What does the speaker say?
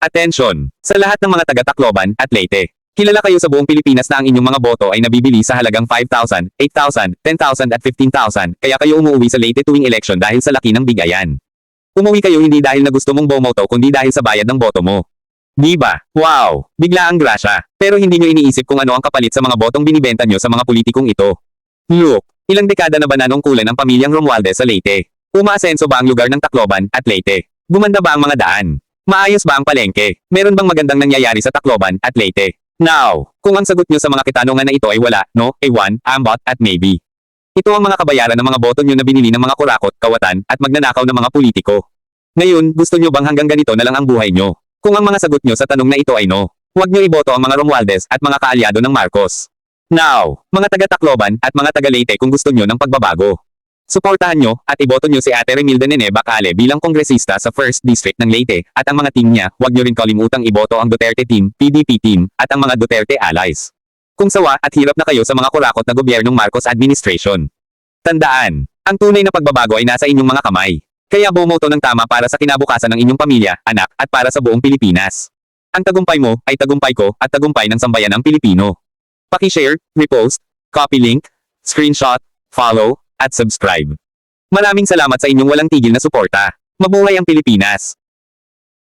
Attention! Sa lahat ng mga taga-Tacloban at Leyte. Kilala kayo sa buong Pilipinas na ang inyong mga boto ay nabibili sa halagang 5,000, 8,000, 10,000 at 15,000, kaya kayo umuwi sa Leyte tuwing eleksyon dahil sa laki ng bigayan. Umuwi kayo hindi dahil na gusto mong bumoto kundi dahil sa bayad ng boto mo. Di ba? Wow! Bigla ang grasya. Pero hindi nyo iniisip kung ano ang kapalit sa mga botong binibenta nyo sa mga politikong ito. Look, ilang dekada na ba nanungkulan ang pamilyang Romualdez sa Leyte? Umaasenso ba ang lugar ng Tacloban at Leyte? Gumanda ba ang mga daan? Maayos ba ang palengke? Meron bang magandang nangyayari sa Tacloban at Leyte? Now, kung ang sagot nyo sa mga kitanungan na ito ay wala, no, ewan, ambot, at maybe. Ito ang mga kabayaran ng mga boto nyo na binili ng mga kurakot, kawatan, at magnanakaw ng mga politiko. Ngayon, gusto nyo bang hanggang ganito na lang ang buhay nyo? Kung ang mga sagot nyo sa tanong na ito ay no, huwag nyo iboto ang mga Romualdez at mga kaalyado ng Marcos. Now, mga taga-Tacloban at mga taga-Leyte kung gusto nyo ng pagbabago. Suportahan nyo at iboto nyo si Ate Remilda Nene Bacale bilang kongresista sa 1st District ng Leyte at ang mga team niya, huwag nyo rin kalimutang iboto ang Duterte team, PDP team, at ang mga Duterte allies. Kung sawa at hirap na kayo sa mga kurakot na gobyernong Marcos administration. Tandaan, ang tunay na pagbabago ay nasa inyong mga kamay. Kaya bumoto ng tama para sa kinabukasan ng inyong pamilya, anak, at para sa buong Pilipinas. Ang tagumpay mo ay tagumpay ko at tagumpay ng sambayan ng Pilipino. Paki-share, repost, copy link, screenshot, follow, at subscribe. Maraming salamat sa inyong walang tigil na suporta. Mabuhay ang Pilipinas!